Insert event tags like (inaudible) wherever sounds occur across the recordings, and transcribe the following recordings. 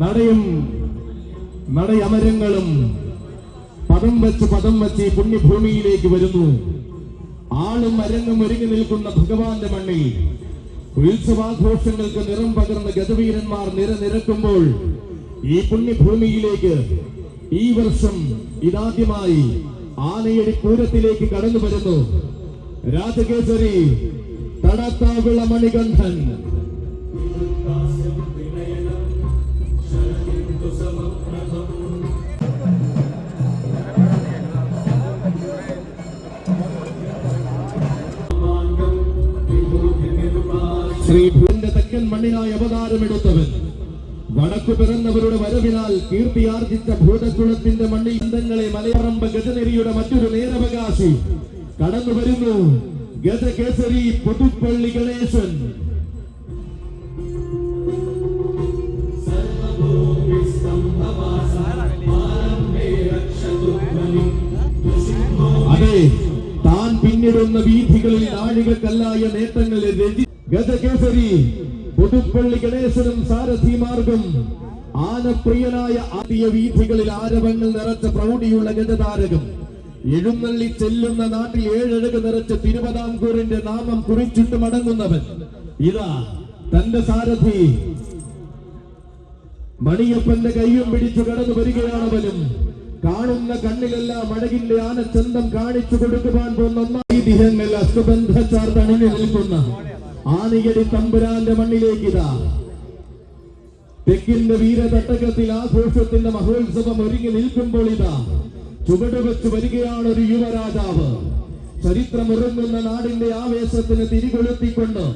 നടയും നടയമരങ്ങളും പദം വെച്ച് പദം വെച്ച് ഈ പുണ്യഭൂമിയിലേക്ക് വരുന്നു. ആളും അരങ്ങും ഒരുങ്ങി നിൽക്കുന്ന ഭഗവാന്റെ മണ്ണിൽ ഉത്സവാഘോഷങ്ങൾക്ക് നിറം പകർന്ന ഗതവീരന്മാർ നിരനിരക്കുമ്പോൾ ഈ പുണ്യഭൂമിയിലേക്ക് ഈ വർഷം ഇതാദ്യമായി ആനയടി പൂരത്തിലേക്ക് കടന്നു വരുന്നു. രാജകേസരി തടത്താവിള മണികണ്ഠൻ. ശ്രീഭൂന്റെ തെക്കൻ മണ്ണിനായി അവതാരമെടുത്തവൻ. വടക്കു പിറന്നവരുടെ വരവിനാൽ കീർത്തിയാർജിച്ച ഭൂതകുളത്തിന്റെ മണ്ണിൽ ബന്ധങ്ങളെ മലയറമ്പ ഗജനരിയുടെ മറ്റൊരു നേരവകാശി. കടന്നു വരുന്നു ഗജകേസരി പുതുപ്പള്ളി ഗണേശൻ. അതെ താൻ പിന്നിടുന്ന വീഥികളിൽ നാഴികക്കല്ലായ നേട്ടങ്ങളെ രചി ഗജകേസരി പുതുപ്പള്ളി ഗണേശനും സാരഥിമാർഗം ആനപ്രിയനായ ആദ്യ വീഥികളിൽ ആരവങ്ങൾ നിറച്ച പ്രൗഢിയുള്ള ഗജതാരകം. എഴുന്നള്ളി ചെല്ലുന്ന നാട്ടിൽ ഏഴഴക് നിറച്ച തിരുവിതാംകൂറിന്റെ നാമം കുറിച്ചിട്ട് മടങ്ങുന്നവൻ. ഇതാ തന്റെ സാരഥി. മണിയപ്പന്റെ കയ്യും പിടിച്ചു കടന്നു വരികയാണവനും. കാണുന്ന കണ്ണിലെല്ലാം അഴകിന്റെ ആനച്ചന്തം കാണിച്ചു കൊടുക്കുവാൻ പോകുന്ന അസ്തുബന്ധച്ചാർ തണിഞ്ഞു നിൽക്കുന്ന ആനയടി തമ്പുരാന്റെ മണ്ണിലേക്ക് ഇതാ തെക്കിന്റെ വീരതട്ടകത്തിൽ ആഘോഷത്തിന്റെ മഹോത്സവം ഒരുങ്ങി നിൽക്കുമ്പോൾ ഇതാ. ചുവടുവെച്ച് വരികയാണ് ഒരു യുവരാജാവ്. ചരിത്രമുറങ്ങുന്ന നാടിന്റെ ആവേശത്തിന് തിരികൊളുത്തിക്കൊണ്ട്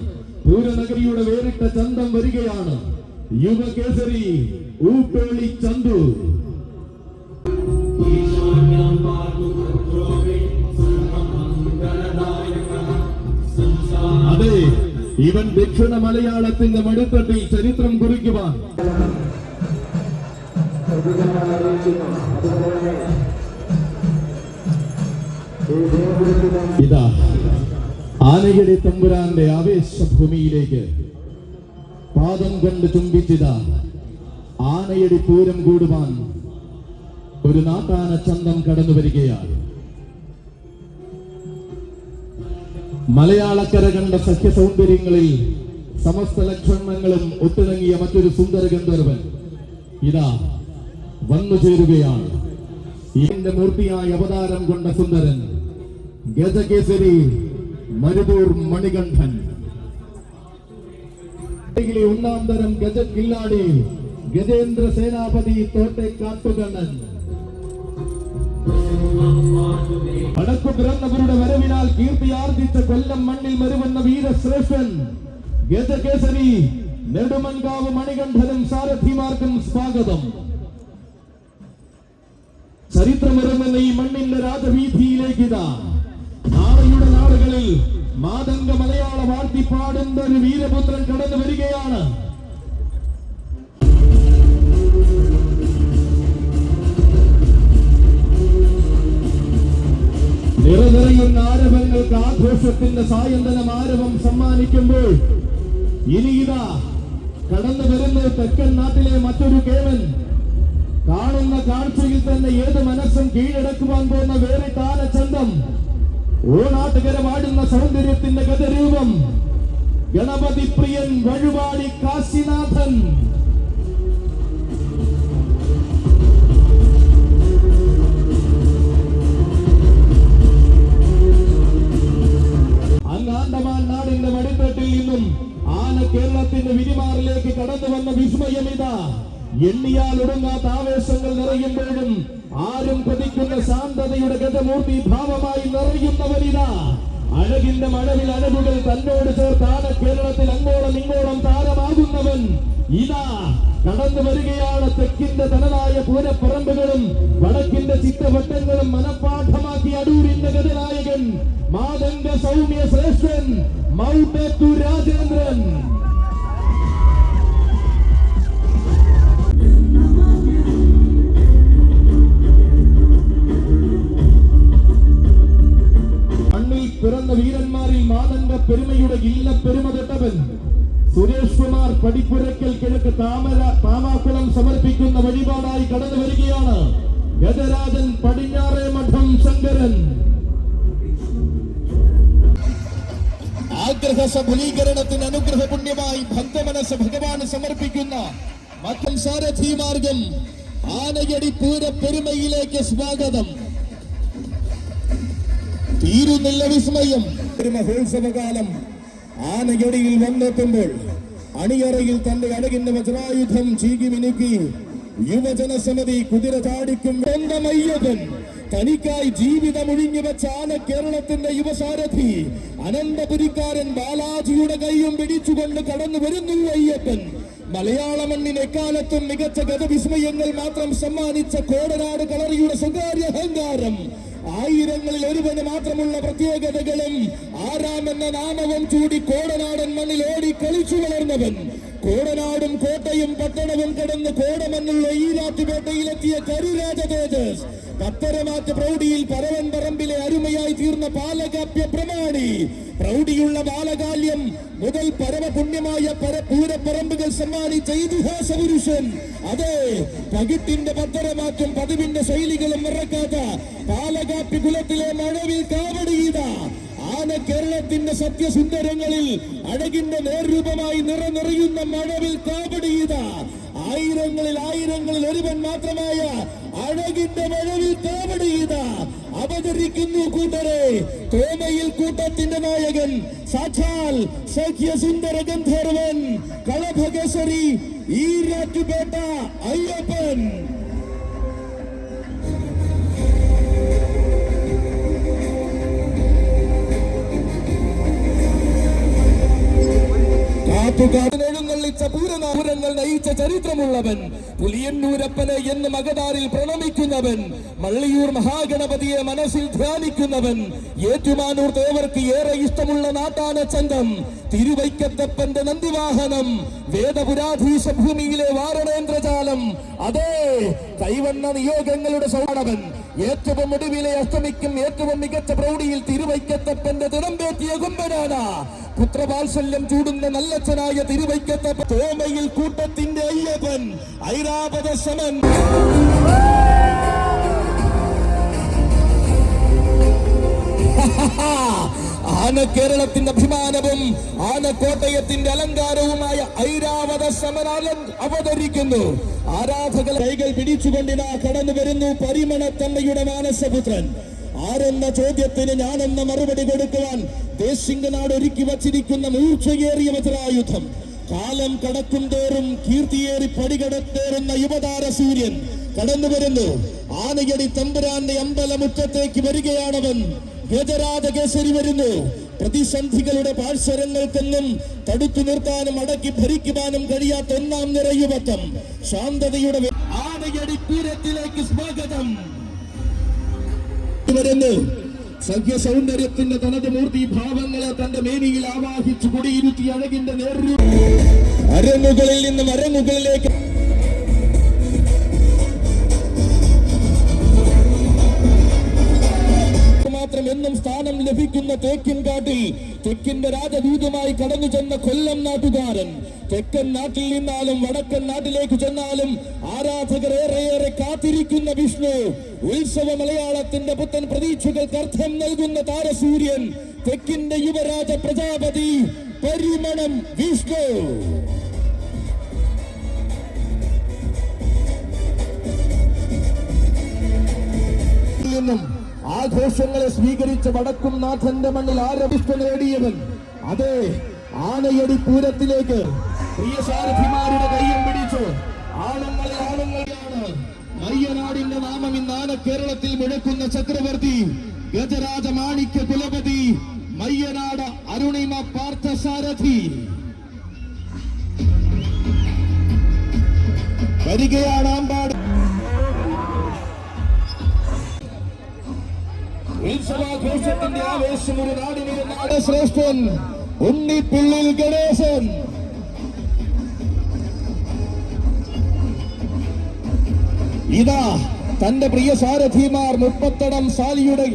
പൂരനഗരിയുടെ വേറിട്ട ചന്തം വരികയാണ്. യുവകേസരി ഊപ്പേളി ചന്തു. അതെ. ഇവൻ ദക്ഷിണ മലയാളത്തിന്റെ മടിത്തട്ടിൽ ചരിത്രം കുറിക്കുവാൻ. ഇതാ ആനയുടെ തമ്പുരാന്റെ ആവേശഭൂമിയിലേക്ക്. പാദം കൊണ്ട് ചുംബിച്ചിതാ ആനയടി പൂരം കൂടുവാൻ ഒരു നാട്ടാന ചന്തം കടന്നു വരികയാണ് മലയാളക്കര കണ്ട സഖ്യ സൗന്ദര്യങ്ങളിൽ സമസ്ത ലക്ഷണങ്ങളും ഒത്തിണങ്ങിയ മറ്റൊരു സുന്ദര ഗന്ധർവൻ. ഇതാ വന്നു ചേരുകയാണ്. ഇതിന്റെ മൂർത്തിയായ അവതാരം കൊണ്ട സുന്ദരൻ ഗജകേസരി മരുതൂർ മണികണ്ഠൻ. ഒന്നാം തരം ഗജ കില്ലാടി ഗജേന്ദ്ര സേനാപതി തോട്ടെ കാട്ടുകണ്ണൻ വടക്കു പിറന്നവരുടെ വരവിനാൽ കീർത്തി ആർജിച്ച കൊല്ലം മണ്ണിൽ മരുവെന്ന വീരശ്രേഷ്ഠൻ ഗജകേസരി നെടുമൻകാവ് മണികണ്ഠനും സാരഥിമാർക്കും സ്വാഗതം. ചരിത്രമിറങ്ങുന്ന ഈ മണ്ണിന്റെ രാജവീഥിയിലേക്ക് ഇതാ നാളെയുടെ നാളുകളിൽ മാതംഗ മലയാള വാഴ്ത്തിപ്പാടുന്ന ഒരു വീരപുത്രൻ കടന്നു വരികയാണ്. നിറനിറയുന്ന ആരവങ്ങൾക്ക് ആഘോഷത്തിന്റെ സായന്തനം ആരവം സമ്മാനിക്കുമ്പോൾ ഇനിയിതാ കടന്നു വരുന്ന തെക്കൻ നാട്ടിലെ മറ്റൊരു കേവൻ കാണുന്ന കാഴ്ചയിൽ തന്നെ ഏത് മനസ്സും കീഴടക്കുവാൻ പോകുന്ന വേറിട്ട ആനച്ചന്തം ഓണാട്ടുകരമാടുന്ന സൗന്ദര്യത്തിന്റെ ഗതരൂപം ഗണപതി പ്രിയൻ വഴുവാടി കാശിനാഥൻ. കടന്നു വന്ന വിസ്മയം ഇതാ എണ്ണിയാൽ ഒടുങ്ങാത്ത ആവേശങ്ങൾ നിറയുമ്പോഴും ആരും കൊതിക്കുന്ന ശാന്തതയുടെ ഗതമൂർത്തി ഭാവമായി നിറയുന്നവരിതാ. അഴകിന്റെ മഴവിൽ അഴകുകൾ തന്നോട് ചേർത്ത് ആന കേരളത്തിൽ അങ്ങോളം ഇങ്ങോളം താരമാകുന്നവൻ. ഇതാ കടന്നു വരികയാണ് തെക്കിന്റെ തനതായ പൂരപ്പറമ്പുകളും വടക്കിന്റെ ചിത്തവട്ടങ്ങളും മനപ്പാഠമാക്കി അടൂരിന്റെ ഗതനായകൻ മാതംഗ സൗമ്യ ശ്രേഷ്ഠൻ മൗണ്ടത്തു രാജേന്ദ്രൻ. പിറന്ന വീരന്മാരിൽ മാതന്റെ പെരുമയുടെ ഇല്ല പെരുമ തട്ടവൻ സുരേഷ് കുമാർ പടിപ്പുരക്കൽ കിഴക്ക് താമര താമാക്കുളം സമർപ്പിക്കുന്ന വഴിപാടായി കടന്നു വരികയാണ്. ഗജരാജൻ പടിഞ്ഞാറേ മഠം ശങ്കരൻ. ആഗ്രഹ സഫലീകരണത്തിന് അനുഗ്രഹ പുണ്യമായി ഭക്തമനസ് ഭഗവാന് സമർപ്പിക്കുന്ന മറ്റം സാരഥി മാർഗം ആനയടി പൂര പെരുമയിലേക്ക് സ്വാഗതം. തീരുന്നില്ല വിസ്മയം ഒരു മഹോത്സവകാലം ആനയൊടിയിൽ വന്നെത്തുമ്പോൾ അണിയറയിൽ തന്റെ അഴകിന്റെ വജ്രായുധം ചീകി മിനുക്കി യുവജന സമിതി കുതിര ചാടിക്കും സ്വന്തമയ്യതും തനിക്കായി ജീവിതം ഒഴിഞ്ഞു വെച്ച ആന കേരളത്തിന്റെ യുവസാരഥി അനന്തപുരിക്കാരൻ ബാലാജിയുടെ കൈയും പിടിച്ചുകൊണ്ട് കടന്നു വരുന്നു അയ്യപ്പൻ. മലയാള മണ്ണിന് എക്കാലത്തും മികച്ച ഗതവിസ്മയങ്ങൾ മാത്രം സമ്മാനിച്ച കോടനാട് കളറിയുടെ സ്വകാര്യ അഹങ്കാരം. ആയിരങ്ങളിൽ ഒരുവന് മാത്രമുള്ള പ്രത്യേകതകളും ആറാം എന്ന നാമവും ചൂടി കോടനാടൻ മണ്ണിൽ ഓടി കളിച്ചു വളർന്നവൻ. കോടനാടും കോട്ടയും പട്ടണവും കടന്ന് കോടമണ്ണുള്ള ഈരാറ്റുപേട്ടയിലെത്തിയ കരുരാജ തേജസ്. പത്തരമാറ്റ് പ്രൗഢിയിൽ പരവൻ പറമ്പിലെ അരുമയായി തീർന്ന പാലകാപ്യ പ്രമാണി. പ്രൗഢിയുള്ള ബാലകാല്യം മുതൽ പരമപുണ്യമായ പരപൂരപ്പറമ്പുകൾ സമ്മാനിച്ച ഇതിഹാസ പുരുഷൻ അതെ പകിട്ടിന്റെ പത്തരമാറ്റും പതിവിന്റെ ശൈലികളും മറക്കാത്ത പാലകാപ്പി കുലത്തിലെ മഴവിൽ കാവടിയിട ആന കേരളത്തിന്റെ സത്യസുന്ദരങ്ങളിൽ അഴകിന്റെ നേർരൂപമായി നിറനിറയുന്ന മഴവിൽ കാവടിയിത ആയിരങ്ങളിൽ ആയിരങ്ങളിൽ ഒരുവൻ മാത്രമായ അഴകിന്റെ മഴവിൽ കാവടിയീത അവതരിക്കുന്നു കൂട്ടരെ. തോമയിൽ കൂട്ടത്തിന്റെ നായകൻ സാക്ഷാൽ സഖ്യസുന്ദര ഗന്ധർവൻ കളഭകേശ്വരി ഈരാറ്റുപേട്ട അയ്യപ്പൻ. കാത്തുകാട്ടിനെഴുന്നള്ളിച്ച പൂരനാപുരങ്ങൾ നയിച്ച ചരിത്രമുള്ളവൻ പുലിയന്നൂരപ്പനെ എന്ന് മകതാറിൽ പ്രണമിക്കുന്നവൻ മള്ളിയൂർ മഹാഗണപതിയെ മനസ്സിൽ ധ്യാനിക്കുന്നവൻ ഏറ്റുമാനൂർ തേവർക്ക് ഏറെ ഇഷ്ടമുള്ള നാട്ടാന ചന്തം തിരുവൈക്കത്തപ്പന്റെ നന്ദിവാഹനം വേദപുരാധീശ ഭൂമിയിലെ വാരണേന്ദ്രജാലം അതേ കൈവണ്ണ നിയോഗങ്ങളുടെ സൗണവൻ ഏറ്റവും ഒടുവിലെ അസ്തമിക്കും ഏറ്റവും മികച്ച പ്രൗഢിയിൽ തിരുവൈക്കത്തപ്പന്റെ തിടമ്പേറ്റിയ കുമ്പനാണ് പുത്രവാത്സല്യം ചൂടുന്ന നല്ലച്ഛനായ തിരുവൈക്കത്തപ്പ തോമയിൽ കൂട്ടത്തിന്റെ അയ്യപ്പൻ ഐരാപത സമൻ (laughs) ആന കേരളത്തിന്റെ അഭിമാനവും ആന കോട്ടയത്തിന്റെ അലങ്കാരവുമായ ഐരാവത സമരാലം അവതരിക്കുന്നു. ആരാധക കൈകൾ പിടിച്ചുകൊണ്ടിനാ കടന്നു വരുന്നു പരിമണത്തമ്മയുടെ മാനസപുത്രൻ. ആരെന്ന ചോദ്യത്തിന് ഞാനെന്ന മറുപടി കൊടുക്കുവാൻ ദേശിംഗനാട് ഒരുക്കി വച്ചിരിക്കുന്ന മൂർച്ചയേറിയ വജ്രായുധം. കാലം കടക്കും തോറും കീർത്തിയേറി പടികടത്തേറുന്ന യുവതാര സൂര്യൻ കടന്നു വരുന്നു. ആനയടി തമ്പുരാന്റെ അമ്പലമുറ്റത്തേക്ക് വരികയാണവൻ. ഗജരാജകേസരി വരുന്നു. പ്രതിസന്ധികളുടെ പാഴ്സരങ്ങൾക്കൊന്നും തടുത്തു നിർത്താനും അടക്കി ഭരിക്കുവാനും കഴിയാത്ത ഒന്നാം നിര യുവത്വം. ശാന്തതയുടെ ആനയടി സ്വാഗതം. വരുന്നു. സഖ്യ സൗന്ദര്യത്തിന്റെ തനത് മൂർത്തി ഭാവങ്ങളെ തന്റെ മേനിയിൽ ആവാഹിച്ചു കുടിയിരുത്തി അഴകിന്റെ നേർരു അരങ്ങുകളിൽ നിന്നും അരങ്ങുകളിലേക്ക് എന്നും സ്ഥാനം ലഭിക്കുന്ന തേക്കിൻകാട്ടിൽ തെക്കിന്റെ രാജദൂതമായി കടന്നു ചെന്ന കൊല്ലം നാട്ടുകാരൻ. തെക്കൻ നാട്ടിൽ നിന്നാലും വടക്കൻ നാട്ടിലേക്ക് ചെന്നാലും ആരാധകർ ഏറെയേറെ കാത്തിരിക്കുന്ന വിഷ്ണു. ഉത്സവ മലയാളത്തിന്റെ പുത്തൻ പ്രതീക്ഷകൾക്ക് അർത്ഥം നൽകുന്ന താരസൂര്യൻ തെക്കിന്റെ യുവരാജ പ്രജാപതി പരിമണം വിഷ്ണു. നിന്നും ആഘോഷങ്ങളെ സ്വീകരിച്ച് വടക്കും നാഥന്റെ മണ്ണിൽ ആരവിഷ്ട നേടിയവൻ. അതെ ആനയടി പൂരത്തിലേക്ക് പ്രിയ സാരഥിമാരുടെ കയ്യം പിടിച്ചു. ആണുങ്ങളെ മയ്യനാടിന്റെ നാമം ഇന്ന് ആന കേരളത്തിൽ മുഴക്കുന്ന ചക്രവർത്തി ഗജരാജ മാണിക്യ കുലപതി മയ്യനാട് അരുണിമ പാർത്ഥസാരഥി. വരികയാണ് ആമ്പാട്. ഉത്സവാഘോഷത്തിന്റെ ആവേശം ഒരു ഗണേശൻ. ഇതാ തന്റെ പ്രിയ സാരഥിമാർ മുപ്പത്തടം സാലിയുടെ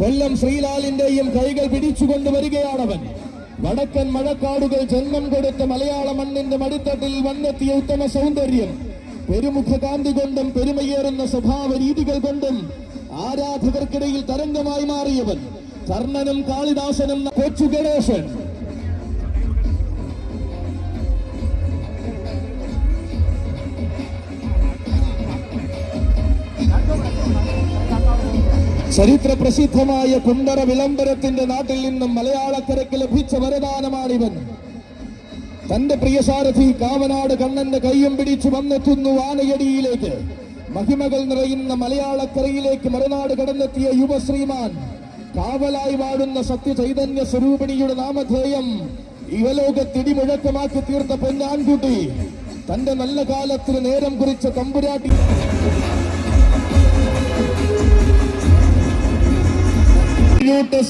കൊല്ലം ശ്രീലാലിന്റെയും കൈകൾ പിടിച്ചുകൊണ്ട് വരികയാണവൻ. വടക്കൻ മഴക്കാടുകൾ ജന്മം കൊടുത്ത മലയാള മണ്ണിന്റെ മടിത്തട്ടിൽ വന്നെത്തിയ ഉത്തമ സൗന്ദര്യം. പെരുമുഖ കാന്തി കൊണ്ടും പെരുമയേറുന്ന സ്വഭാവ രീതികൾ കൊണ്ടും ആരാധകർക്കിടയിൽ തരംഗമായി മാറിയവൻ കർണനും കാളിദാസനും കൊച്ചു ഗണേശൻ. ചരിത്ര പ്രസിദ്ധമായ കുണ്ടറ വിളംബരത്തിന്റെ നാട്ടിൽ നിന്നും മലയാളക്കരയ്ക്ക് ലഭിച്ച വരദാനമാണിവൻ. തന്റെ പ്രിയസാരഥി കാവനാട് കണ്ണന്റെ കയ്യും പിടിച്ചു വന്നെത്തുന്നു ആനയടിയിലേക്ക്. മഹിമകൾ നിറയുന്ന മലയാളക്കരയിലേക്ക് മറുനാട് കടന്നെത്തിയ യുവശ്രീമാൻ. കാവലായി വാഴുന്ന സത്യചൈതന്യ സ്വരൂപിണിയുടെ നാമധേയം യുവലോകത്തിടിമുഴക്കമാക്കി തീർത്ത പൊന്നാൻകുട്ടി. തന്റെ നല്ല കാലത്തിന് നേരം കുറിച്ച തമ്പുരാട്ടി ൂട്ട്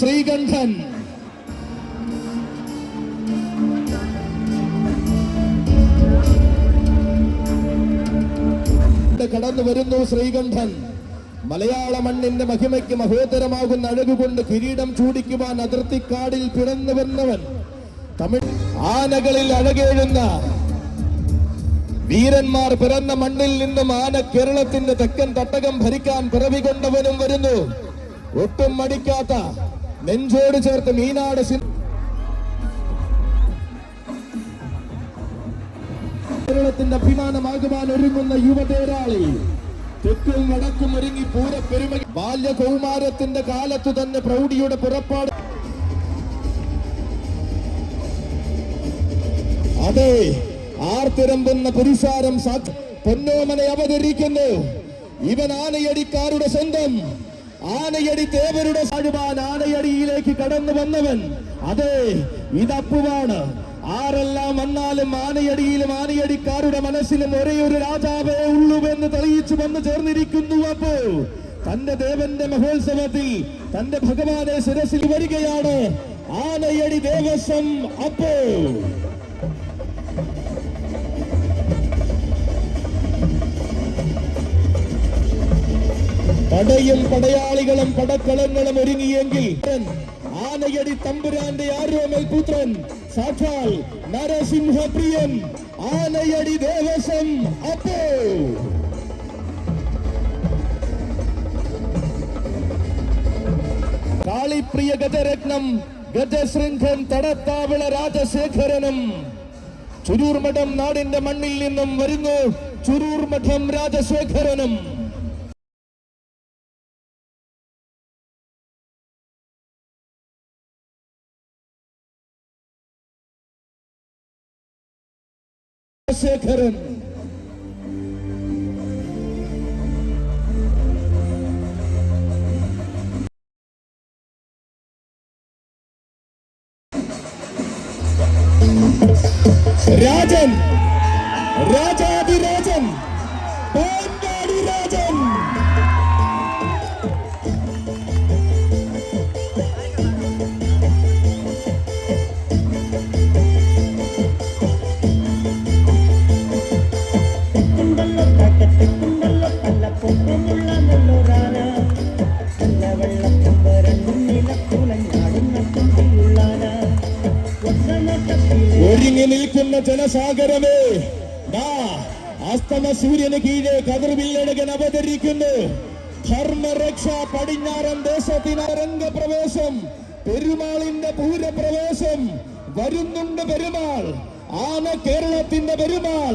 ശ്രീകണ്ഠൻ കടന്നു വരുന്നു ശ്രീകണ്ഠൻ. മലയാള മണ്ണിന്റെ മഹിമയ്ക്ക് മഹോദരമാകുന്ന അഴകുകൊണ്ട് കിരീടം ചൂടിക്കുവാൻ അതിർത്തിക്കാടിൽ പിറന്നു വന്നവൻ. തമിഴ് ആനകളിൽ അഴകേഴുന്ന വീരന്മാർ പിറന്ന മണ്ണിൽ നിന്നും ആന കേരളത്തിന്റെ തെക്കൻ തട്ടകം ഭരിക്കാൻ പിറവി കൊണ്ടവനും വരുന്നു. ഒട്ടും മടിക്കാത്ത നെഞ്ചോട് ചേർത്ത് മീനാട് സി കേരളത്തിന്റെ അഭിമാനമാകുവാൻ ഒരുങ്ങുന്ന യുവതേരാളി തെക്കും വടക്കും ഒരുങ്ങി പൂര പെരുമ ബാല്യ കൗമാരത്തിന്റെ കാലത്തു തന്നെ പ്രൗഢിയുടെ പുറപ്പാട് അതെ ആർത്തിരമ്പുന്ന പുരുഷാരം സാക്ഷ പൊന്നോമനെ അവതരിക്കുന്നു. ഇവൻ ആനയടിക്കാരുടെ സ്വന്തം ആനയടി തേവരുടെ സാഴുവാൻ ആനയടിയിലേക്ക് കടന്നു വന്നവൻ. അതെ ഇതപ്പുവാണ് ആരെല്ലാം വന്നാലും ആനയടിയിലും ആനയടിക്കാരുടെ മനസ്സിലും ഒരേ ഒരു രാജാവേ എന്ന് തെളിയിച്ചു വന്ന് ചേർന്നിരിക്കുന്നു അപ്പോ. തന്റെ ദേവന്റെ മഹോത്സവത്തിൽ തന്റെ ഭഗവാനെ ശിരസിൽ വരികയാണ് ആനയടി ദേവസ്വം അപ്പോ. പടയും പടയാളികളും പടക്കളങ്ങളും ഒരുങ്ങിയെങ്കിൽ ആനയടി തമ്പുരാന്റെ ആരോമൽ പുത്രൻ സാക്ഷാൽ നരസിംഹപ്രിയൻ ആനയടി ദേവസം അപ്പോ. കാളിപ്രിയ ഗജരത്നം ഗജശൃംഖൻ തടത്താവിള രാജശേഖരനും. ചുരൂർമഠം നാടിന്റെ മണ്ണിൽ നിന്നും വരുന്നു ചുരൂർമഠം രാജശേഖരനും. ശേഖരൻ. രാജൻ. രാജാതിരാജൻ. ഒറ്റനോട്ടത്തിലെ ഒരുങ്ങി നിൽക്കുന്ന ജനസാഗരമേ അസ്തമ സൂര്യന് കീഴെ കതിർവില്ലടകൻ അവതരിക്കുന്നു. ധർമ്മരക്ഷ പടിഞ്ഞാറൻ ദേശത്തിന് രംഗപ്രവേശം. പെരുമാളിന്റെ പൂരപ്രവേശം. വരുന്നുണ്ട് പെരുമാൾ. ആന കേരളത്തിന്റെ പെരുമാൾ.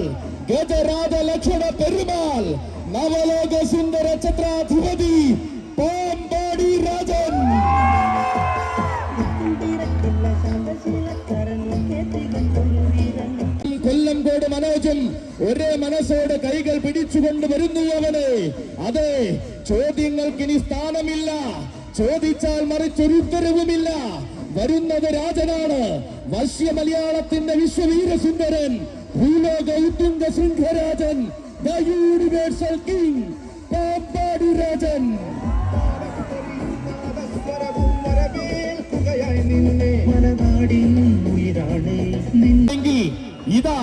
ഗജരാജ ലക്ഷണ പെരുമാൾ. നവലോക സുന്ദര ഛത്രാധിപതി. കൊല്ലംകോട് ഒരേ മനസ്സോടെ കൈകൾ പിടിച്ചുകൊണ്ട് വരുന്നു അവനെ. അതെ ചോദ്യങ്ങൾക്ക് ഇനി സ്ഥാനമില്ല. ചോദിച്ചാൽ മറിച്ചൊരു ഉത്തരവുമില്ല വരുന്നത് രാജനാണ്. വശ്യ മലയാളത്തിന്റെ വിശ്വവീര സുന്ദരൻ ഭൂലോക ഉത്തുംഗ ശൃംഖരാജൻ the universal king Pampadi Rajan. മനനാടിൻ ഉയിരാണ് നിൻ ഇതാ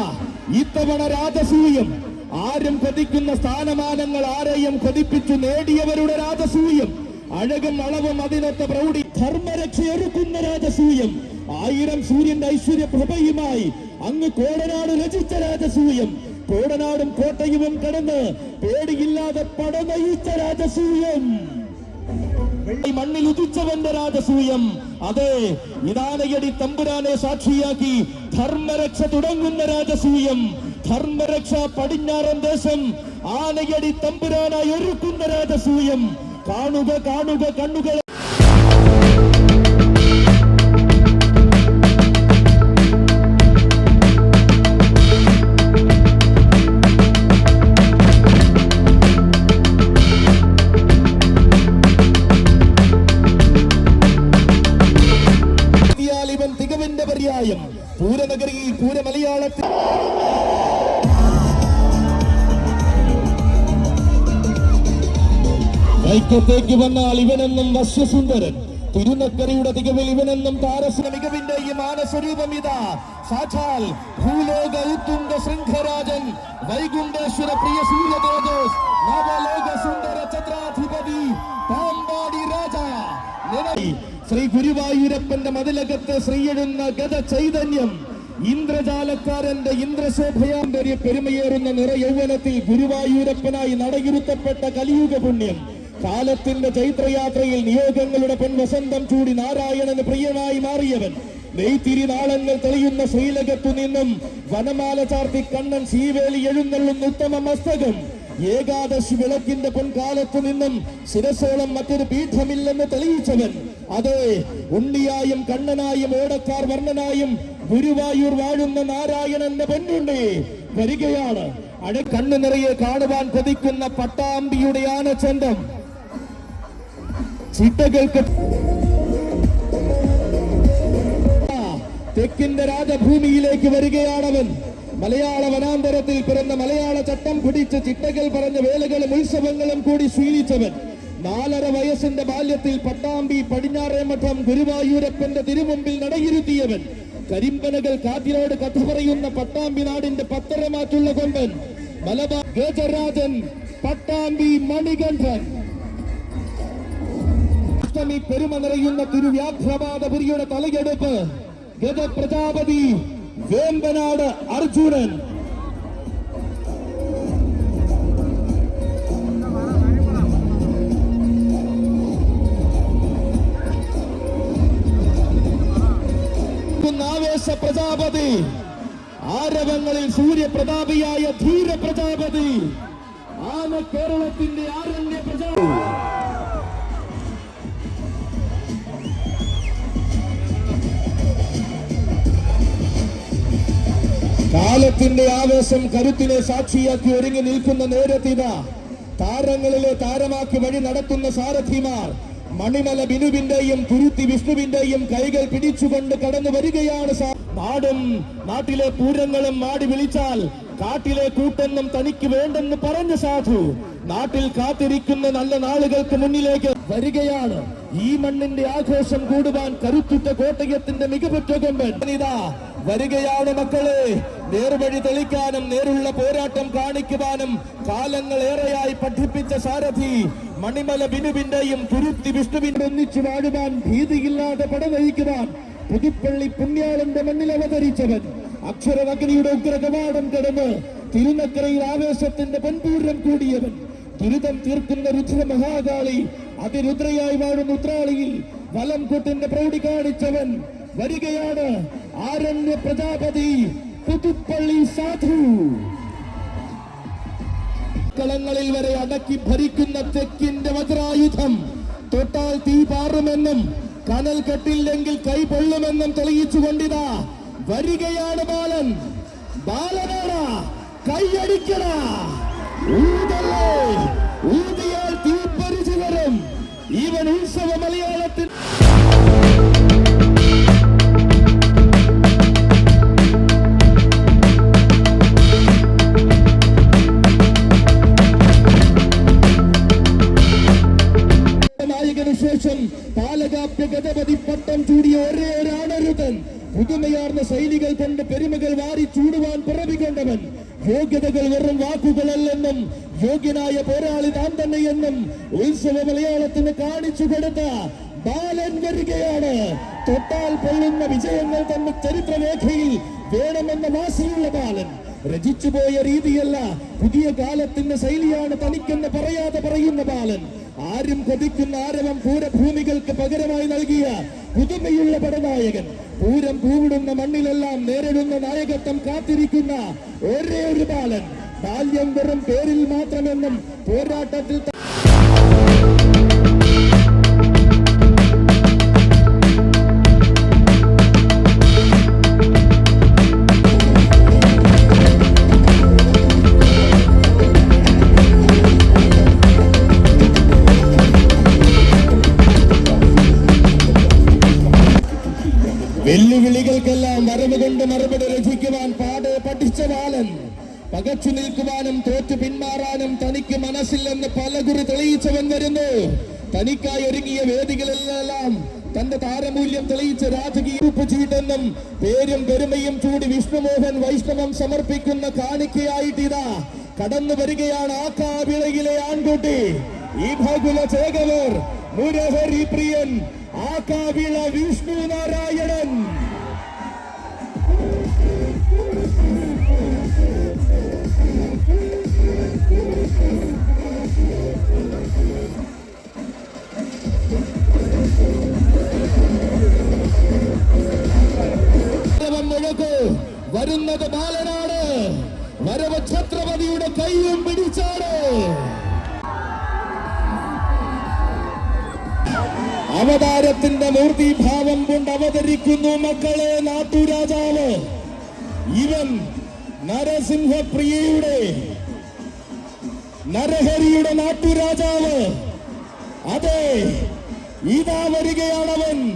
ഇത്തവണ രാജസൂയം. ആരും കൊതിക്കുന്ന സ്ഥാനമാനങ്ങൾ ആരെയും കൊതിപ്പിച്ചു നേടിയവരുടെ രാജസൂയം. അഴകും അളവും അതിനൊത്ത പ്രൗഢി. ധർമ്മരക്ഷയൊരുക്കുന്ന രാജസൂയം. ആയിരം സൂര്യന്റെ ഐശ്വര്യ പ്രഭയുമായി അങ്ങ് കോടനാട് രചിച്ച രാജസൂയം. കോടനാടും കോട്ടയുമും കടന്ന് പേടിയില്ലാതെ പടനയിച്ച രാജസൂയം. ഈ മണ്ണിൽ ഉദിച്ചവന്റെ രാജസൂയം അതെ ഇതാനയടി തമ്പുരാനെ സാക്ഷിയാക്കി ധർമ്മരക്ഷ തുടങ്ങുന്ന രാജസൂയം ധർമ്മരക്ഷ പടിഞ്ഞാറൻ ദേശം ആനയടി തമ്പുരാനായി ഒരുക്കുന്ന രാജസൂയം കാണുക കാണുക കണ്ണുകൾ വൈക്കത്തേക്ക് വന്നാൽ ഇവനെന്നും വശ്യസുന്ദരൻ. തിരുനക്കരയുടെ തികവിൽ ഇവനെന്നും താരസിന മികവിന്റെ ഈ മാനസ്വരൂപം ഇതാ. സാക്ഷാൽ ഭൂലോക ഉത്തുംഗ ശൃംഖരാജൻ വൈകുണ്ഠേശ്വര പ്രിയ സൂര്യതേജസ് നവലോക സുന്ദര ചന്ദ്രാധിപതി പാമ്പാടി രാജ. ശ്രീ ഗുരുവായൂരപ്പന്റെ മതിലകത്ത് ശ്രീയെഴുന്ന ഗത ചൈതന്യം ഇന്ദ്രജാലക്കാരന്റെ ഇന്ദ്രശോഭയാന്റെ ഒരു പെരുമയേറുന്ന നിറയൗവനത്തിൽ ഗുരുവായൂരപ്പനായി നടയിരുത്തപ്പെട്ട കലിയുഗ പുണ്യം. കാലത്തിന്റെ ചൈത്രയാത്രയിൽ നിയോഗങ്ങളുടെ പൊൻവസന്തം ചൂടി നാരായണന് പ്രിയമായി മാറിയവൻ. നെയ്ത്തിരി നാളങ്ങൾ തെളിയുന്ന ശ്രീലകത്തു നിന്നും വനമാല ചാർത്തി കണ്ണൻ ശ്രീവേലി എഴുന്നള്ളുന്ന ഉത്തമ മസ്തകം. ഏകാദശി വിളക്കിന്റെ പൊൻകാലത്തു നിന്നും ശിരസോളം മറ്റൊരു പീഠമില്ലെന്ന് തെളിയിച്ചവൻ. അതെ ഉണ്ണിയായും കണ്ണനായും ഓടക്കാർ വർണനായും ഗുരുവായൂർ വാഴുന്ന നാരായണന്റെ പൊന്നുണ്ടി. വരികയാണ്. അഴ കണ്ണു നിറയെ കാണുവാൻ കൊതിക്കുന്ന പട്ടാമ്പിയുടെ ആനച്ചന്തം. ചിട്ടകൾക്ക് തെക്കിന്റെ രാജഭൂമിയിലേക്ക് വരികയാണവൻ. മലയാള വനാന്തരത്തിൽ പിറന്ന മലയാള ചട്ടം പിടിച്ച് ചിട്ടകൾ പറഞ്ഞ വേലകളും ഉത്സവങ്ങളും കൂടി ശീലിച്ചവൻ. നാലര വയസ്സിന്റെ ബാല്യത്തിൽ പട്ടാമ്പി പടിഞ്ഞാറേമഠം ഗുരുവായൂരപ്പന്റെ തിരുമുമ്പിൽ നടയിരുത്തിയവൻ. കരിമ്പനകൾ കാറ്റിനോട് കഥ പറയുന്ന പട്ടാമ്പി നാടിന്റെ പത്തരമാറ്റുള്ള കൊമ്പൻ. മലബാർ ഗജരാജൻ പട്ടാമ്പി മണികണ്ഠൻ. അഷ്ടമി പെരുമ നിറയുന്ന തിരുവ്യാഘ്രപാദപുരിയുടെ തലയെടുപ്പ് ഗജപ്രജാപതി വേമ്പനാട് അർജുനൻ. പ്രജാപതി. ആരവങ്ങളിൽ സൂര്യപ്രതാപിയായ ധീര പ്രജാപതി ആന കേരളത്തിന്റെ ആരണ്യ പ്രജാപതി കാലത്തിന്റെ ആവേശം കരുത്തിനെ സാക്ഷിയാക്കി ഒരുങ്ങി നിൽക്കുന്ന നേരത്തിന താരങ്ങളിലെ താരമാക്കി വഴി നടത്തുന്ന സാരഥിമാർ മണിമല ബിനുവിന്റെയും തുരുത്തി വിഷ്ണുവിന്റെയും കൈകൾ പിടിച്ചുകൊണ്ട് കടന്നു വരികയാണ് സാ- നാടും നാട്ടിലെ പൂരങ്ങളും മാടി വിളിച്ചാൽ കാട്ടിലെ കൂട്ടെന്നും തനിക്ക് വേണ്ടെന്ന് പറഞ്ഞ സാധു. നാട്ടിൽ കാത്തിരിക്കുന്ന നല്ല നാളുകൾക്ക് മുന്നിലേക്ക് വരികയാണ്. ഈ മണ്ണിന്റെ ആഘോഷം കൂടുവാൻ കരുത്തുറ്റ കോട്ടയത്തിന്റെ മികവുറ്റ കൊമ്പൻ. വരികയാണ് മക്കളെ. നേർവഴി തെളിക്കാനും നേരുള്ള പോരാട്ടം കാണിക്കുവാനും കാലങ്ങൾ ഏറെയായി പഠിപ്പിച്ച സാരഥി മണിമല ബിനുവിന്റെയും തുരുത്തി വിഷ്ണുവിന്റെ ഒന്നിച്ചു വാഴുവാൻ ഭീതിയില്ലാതെ പട നയിക്കുവാൻ പുതുപ്പള്ളി പുണ്യാലന്റെ മണ്ണിൽ അവതരിച്ചവൻ. അക്ഷരവഗ്നിയുടെ ഉഗ്ര കവാടം കടന്ന് തിരുനക്കരയിൽ ആവേശത്തിന്റെ പൊൻപൂരം കൂടിയവൻ. ദുരിതം തീർക്കുന്ന രുദ്ര മഹാകാളി അതിരുദ്രയായി വാഴുന്ന ഉത്രാളിയിൽ വലം കൊട്ടിന്റെ പ്രൗഢി കാണിച്ചവൻ വരികയാണ് ആരണ്യ പ്രജാപതി പുതുപ്പള്ളി സാധു. കളങ്ങളിൽ വരെ അടക്കി ഭരിക്കുന്ന തെക്കിന്റെ വജ്രായുധം തൊട്ടാൽ തീ പാറുമെന്നും കനൽ കെട്ടില്ലെങ്കിൽ കൈ പൊള്ളുമെന്നും തെളിയിച്ചുകൊണ്ടിതാ. വരികയാണ് ബാലൻ. ബാലനാണ് കൈയടിക്കണ ഊതിയാൽ തീപ്പരിച്ചു ഇവൻ ഉത്സവ മലയാളത്തിൽ ശേഷം പാലകാപ്യ ഗജപതി പട്ടം ചൂടിയ ഒരേ ഒരാണരുതൻ പുതുമയാർന്ന ശൈലികൾ കൊണ്ട് പെരുമകൾ വാരി ചൂടുവാൻ പിറവികൊണ്ടവൻ. യോഗ്യതകൾ വെറും വാക്കുകളല്ലെന്നും യോഗ്യനായ പോരാളി താൻ തന്നെയെന്നും ഉത്സവ മലയാളത്തിന് കാണിച്ചു കൊടുത്ത ബാലൻ വരികയാണ്. തൊട്ടാൽ പൊള്ളുന്ന വിജയങ്ങൾ തന്റെ ചരിത്രരേഖയിൽ വേണമെന്ന വാശിയുള്ള ബാലൻ. രചിച്ചുപോയ രീതിയല്ല പുതിയ കാലത്തിന്റെ ശൈലിയാണ് തനിക്കെന്ന് പറയാതെ പറയുന്ന ബാലൻ. ആരും കൊതിക്കുന്ന ആരവം പൂരഭൂമികൾക്ക് പകരമായി നൽകിയ പുതുമയുള്ള പടനായകൻ. പൂരം പൂവിടുന്ന മണ്ണിലെല്ലാം നേരിടുന്ന നായകത്വം കാത്തിരിക്കുന്ന ഒരേ ഒരു ബാലൻ. ബാല്യം വെറും പേരിൽ മാത്രമെന്നും പോരാട്ടത്തിൽ കൊണ്ട് മറുപടി രചിക്കുവാൻ പാടെ പഠിച്ച ബാലൻ. പകച്ചു നിൽക്കുവാനും തോറ്റു പിന്മാറാനും തനിക്ക് മനസ്സില്ലെന്ന് പലകുറി തെളിയിച്ചവൻ വരുന്നു. തനിക്കായി ഒരുങ്ങിയ വേദികളിലെല്ലാം തന്റെ താരമൂല്യം തെളിയിച്ച് രാജകീയ ചീട്ടെന്നും പേരും പെരുമയും ചൂടി വിഷ്ണുമോഹൻ വൈഷ്ണവം സമർപ്പിക്കുന്ന കാണിക്കയായിട്ട് ഇതാ കടന്നു വരികയാണ് ആക്കാവിളയിലെ ആൺകുട്ടി. ഈ ഭഗുല ചേകവർ മുരഹരി പ്രിയൻ ആക്കാവിള വിഷ്ണു നാരായണൻ. മൂർത്തിഭാവം കൊണ്ട് അവതരിക്കുന്നു മക്കളെ നാട്ടുരാജാവ്. ഇവൻ നരസിംഹപ്രിയയുടെ നരഹരിയുടെ നാട്ടുരാജാവ്. അതെ ഇതാ വരികയാണവൻ.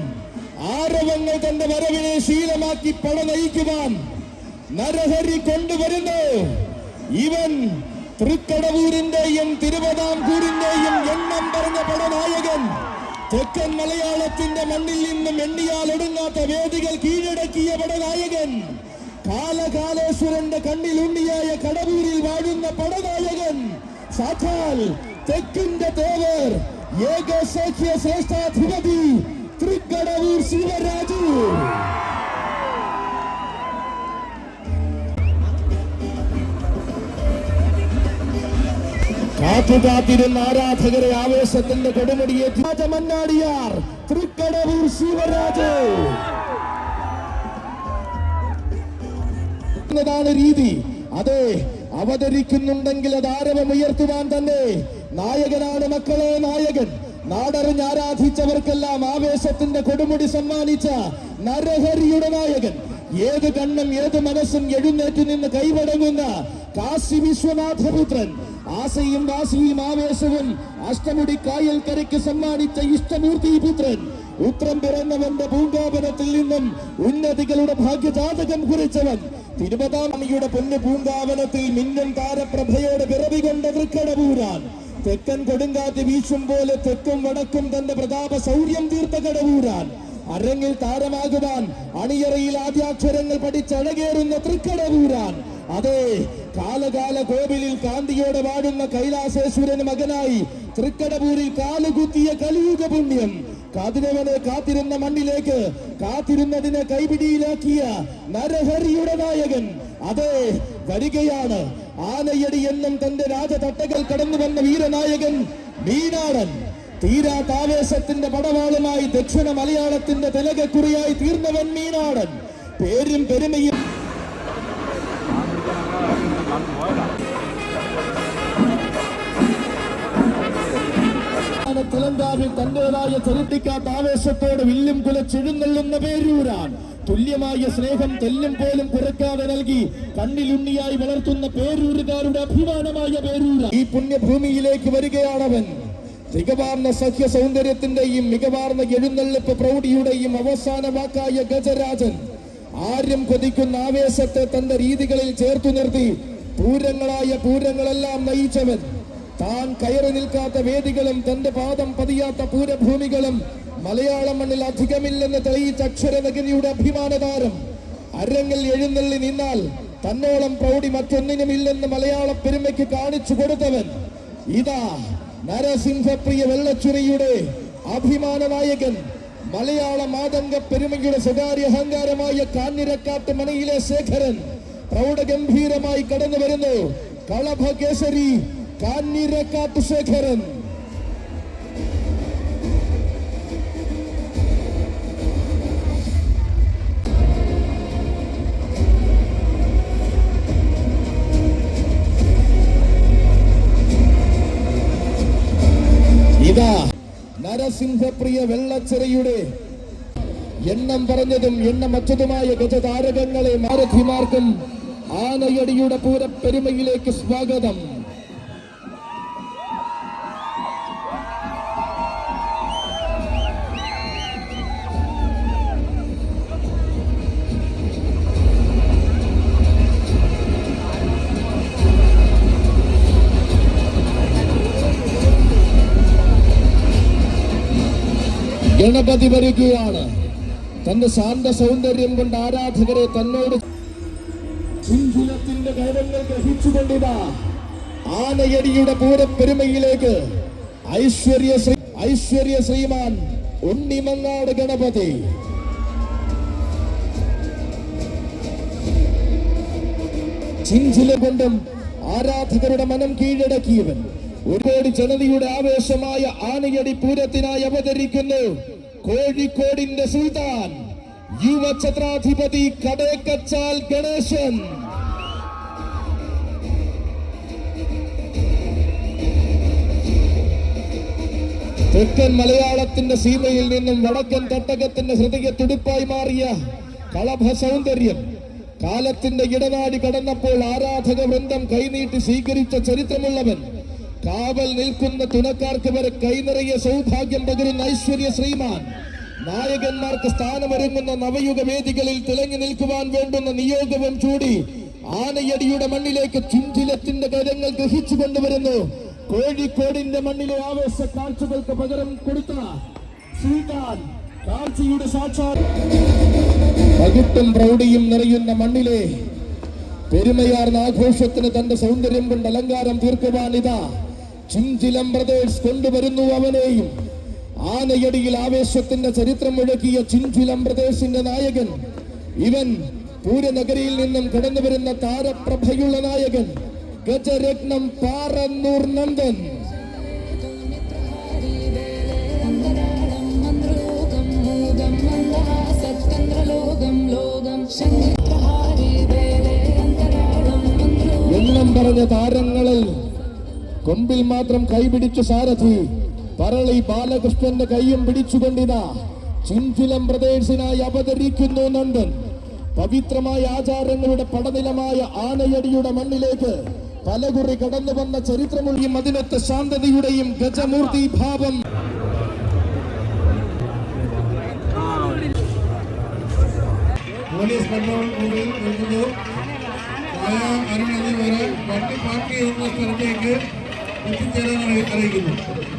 ആരവങ്ങൾ തന്റെ വരവിനെ ശീലമാക്കി പട നയിക്കുവാൻ നരഹരി കൊണ്ടുവരുന്നു. ഇവൻ തൃക്കടവൂരിന്റെയും തിരുവിതാംകൂറിന്റെയും എണ്ണം പറഞ്ഞ പടനായകൻ. തെക്കൻ മലയാളത്തിന്റെ മണ്ണിൽ നിന്നും എണ്ണിയാൽ ഒടുങ്ങാത്ത വേദികൾ കീഴടക്കിയ പടനായകൻ. കാലകാലേശ്വരന്റെ കണ്ണിലുണ്ണിയായ കടവൂരിൽ വാഴുന്ന പടനായകൻ. സാക്ഷാൽ തെക്കിന്റെ തേവർ ഏകസഖ്യ ശ്രേഷ്ഠാധിപതി തൃക്കടവൂർ ശിവരാജു. കാത്തുകാത്തിരുന്ന ആരാധകരെ ആവേശത്തിന്റെ കൊടുമുടിയെ രാജമന്നാടിയാർ തൃക്കടവൂർ ശിവരാജ്. എന്നതാണ് രീതി. അതെ അവതരിക്കുന്നുണ്ടെങ്കിൽ അത് ആരവം ഉയർത്തുവാൻ തന്നെ. നായകനാണ് മക്കളെ നായകൻ. നാടറിഞ്ഞ് ആരാധിച്ചവർക്കെല്ലാം ആവേശത്തിന്റെ കൊടുമുടി സമ്മാനിച്ച നരഹരിയുടെ നായകൻ. ഏത് കണ്ണും ഏത് മനസ്സും എഴുന്നേറ്റ് നിന്ന് കൈവടങ്ങുന്ന കാശി വിശ്വനാഥപുത്രൻ. ആസയും വാസിയും ആവേശവും അഷ്ടമുടി കായൽ കരയ്ക്ക് സമ്മാനിച്ച ഇഷ്ടമൂർത്തി പുത്രൻ. ഉത്രം പിറന്നവന്റെ പൂങ്കാവനത്തിൽ നിന്നും ഉന്നതികളുടെ ഭാഗ്യജാതകം കുറിച്ചവൻ. തിരുവതാമണിയുടെ പൊന്നു പൂങ്കാവനത്തിൽ മിന്നൻ താരപ്രഭയോടെ പിറവി കൊണ്ട തൃക്കടവൂരാൻ തെക്കൻ കൊടുങ്കാറ്റ് വീശും പോലെ തെക്കും വടക്കും തന്റെ പ്രതാപ ശൗര്യം തീർത്ത കടവൂരാൻ. അരങ്ങിൽ താരമാകുവാൻ അണിയറയിൽ ആദ്യാക്ഷരങ്ങൾ പഠിച്ചഴകേറുന്ന തൃക്കടവൂരാൻ. അതെ കാലകാല കോവിലിൽ കാന്തിയോടെ വാഴുന്ന കൈലാസേശ്വരൻ മകനായി തൃക്കടപൂരിൽ കാലുകുത്തിയ കലിയുഗ പുണ്യം. കാതിരവനെ കാത്തിരുന്ന മണ്ണിലേക്ക് കാത്തിരുന്നതിനെ കൈപിടിയിലാക്കിയ നരഹരിയുടെ നായകൻ. അതെ വരികയാണ് ആനയടി എന്നും തന്റെ രാജതട്ടകൾ കടന്നു വന്ന വീരനായകൻ മീനാടൻ. തീരാതാവേശത്തിന്റെ പടവാളുമായി ദക്ഷിണ മലയാളത്തിന്റെ തിലകക്കുറിയായി തീർന്നവൻ മീനാടൻ. പേരും പെരുമയും തിലങ്കാവിൽ തന്റേതായ ചരിട്ടിക്കാത്ത ആവേശത്തോടെ വില്ലും കുലച്ചെഴുന്നള്ളുന്ന പേരൂരാൻ തുല്യമായ സ്നേഹം തെല്ലും പോലും കുറക്കാതെ നൽകി കണ്ണിലുണ്ണിയായി വളർത്തുന്ന പേരൂരുകാരുടെ അഭിമാനമായ പേരൂര ഈ പുണ്യഭൂമിയിലേക്ക് വരികയാണവൻ. മികവാർന്ന സഖ്യ സൗന്ദര്യത്തിന്റെയും മികവാർന്ന എഴുന്നള്ളിപ്പ് പ്രൗഢിയുടെയും അവസാന വാക്കായ ഗജരാജൻ ആര്യം കൊതിക്കുന്ന ആവേശത്തെ തന്റെ രീതികളിൽ ചേർത്തു നിർത്തി പൂരങ്ങളായ പൂരങ്ങളെല്ലാം നയിച്ചവൻ. താൻ കയറി നിൽക്കാത്ത വേദികളും തന്റെ പാദം പതിയാത്ത പൂരഭൂമികളും മലയാള മണ്ണിൽ അധികമില്ലെന്ന് തെളിയിച്ച അക്ഷരനഗരിയുടെ അഭിമാന താരം അരങ്ങിൽ എഴുന്നള്ളി നിന്നാൽ തന്നോളം പ്രൗഢി മറ്റൊന്നിനുമില്ലെന്ന് മലയാള പെരുമയ്ക്ക് കാണിച്ചു കൊടുത്തവൻ. ഇതാ നരസിംഹപ്രിയ വെള്ളച്ചുരിയുടെ അഭിമാന നായകൻ മലയാള മാതംഗ പെരുമയുടെ സ്വകാര്യ അഹങ്കാരമായ കാഞ്ഞിരക്കാട്ട് മണിയിലെ ശേഖരൻ. പ്രൗഢഗംഭീരമായി കടന്നു വരുന്നു. കളഭകേസരി കാഞ്ഞിരക്കാട്ട് ശേഖരൻ നരസിംഹപ്രിയ വെള്ളച്ചിറയുടെ എണ്ണം പറഞ്ഞതും എണ്ണമറ്റതുമായ ഗജതാരകങ്ങളെ മാരഥിമാർക്കും ആനയടിയുടെ പൂരപ്പെരുമയിലേക്ക് സ്വാഗതം. ഗണപതി വരികയാണ്. തന്റെ ശാന്ത സൗന്ദര്യം കൊണ്ട് ആരാധകരെ തന്നോട് ചിഞ്ചുലത്തിന്റെ കൈവങ്ങൾ ഗ്രഹിച്ചുകൊണ്ടിതാ. ആനയടിയുടെ പൂരപ്പെരുമയിലേക്ക് ഐശ്വര്യ ശ്രീ ഐശ്വര്യ ശ്രീമാൻ ഉണ്ണിമങ്ങാട് ഗണപതി. ചിഞ്ചില കൊണ്ടും ആരാധകരുടെ മനം കീഴടക്കിയവൻ ഒരുപാട് ജനതയുടെ ആവേശമായ ആനയടി പൂരത്തിനായി അവതരിക്കുന്നു കോഴിക്കോടിന്റെ സുൽത്താൻ. യുവഛത്രാധിപതി കടേക്കച്ചാൽ ഗണേശൻ. തെക്കൻ മലയാളത്തിന്റെ സീമയിൽ നിന്നും വടക്കൻ തട്ടകത്തിന്റെ ഹൃദയ തുടിപ്പായി മാറിയ കളഭ സൗന്ദര്യം. കാലത്തിന്റെ ഇടനാടി കടന്നപ്പോൾ ആരാധക വൃന്ദം കൈനീട്ടി സ്വീകരിച്ച ചരിത്രമുള്ളവൻ. കാവൽ നിൽക്കുന്ന തുണക്കാർക്ക് വരെ കൈനിറയ സൗഭാഗ്യം പകരുന്ന ഐശ്വര്യ ശ്രീമാൻ. നായകന്മാർക്ക് സ്ഥാനമൊരുങ്ങുന്ന നവയുഗ വേദികളിൽ തിളങ്ങി നിൽക്കുവാൻ വേണ്ടുന്ന നിയോഗവും ചൂടി ആനയടിയുടെ മണ്ണിലേക്ക് ചുഞ്ചിലത്തിന്റെ കരങ്ങൾ ഗ്രഹിച്ചു കൊണ്ടുവരുന്നു. കോഴിക്കോടിന്റെ മണ്ണിലെ ആവേശ കാഴ്ചകൾക്ക് പകരം കൊടുത്ത ശ്രീകാൻ കാഴ്ചയുടെ സാക്ഷാൽ. പകിട്ടും പ്രൗഢിയും നിറയുന്ന മണ്ണിലെ പെരുമയാർന്ന ആഘോഷത്തിന് തന്റെ സൗന്ദര്യം കൊണ്ട് അലങ്കാരം തീർക്കുവാൻ ഇതാ ചിഞ്ചിലം ബ്രദേഴ്സ് കൊണ്ടുവരുന്നു അവനെയും. ആനയടിയിൽ ആവേശത്തിന്റെ ചരിത്രം മുഴക്കിയ ചിൻചുലം പ്രദേശിന്റെ നായകൻ. ഇവൻ പൂരനഗരിയിൽ നിന്നും കടന്നു വരുന്ന താരപ്രഭയുള്ള നായകൻ. ഗജരത്നം പാറന്നൂർ നന്ദൻ. എണ്ണം പറഞ്ഞ താരങ്ങളിൽ കൊമ്പിൽ മാത്രം കൈപിടിച്ചു സാരഥി. പറളി ബാലകൃഷ്ണന്റെ കൈയും പിടിച്ചുകൊണ്ടിതാ ചിൻഫിലം പ്രദേശിനായി അവതരിക്കുന്നു നന്ദൻ. പവിത്രമായ ആചാരങ്ങളുടെ പടനിലമായ ആനയടിയുടെ മണ്ണിലേക്ക് പലകുറി കടന്നു വന്ന ചരിത്രമൊഴിയും അതിനൊത്ത ശാന്തതയുടെയും ഗജമൂർത്തി ഭാവം. പോലീസ് റൂമിൽ നിൽക്കുന്നു. ആയ അരുണതി വരെ വണ്ടി പാർക്ക് ചെയ്യുന്ന സ്ഥലത്തേക്ക് എത്തിച്ചേരാൻ അറിയി- അറിയിക്കുന്നു.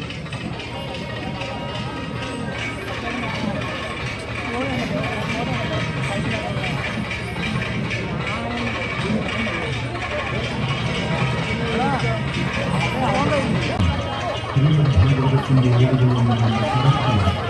Kemudian dia juga mengalami kerasnya.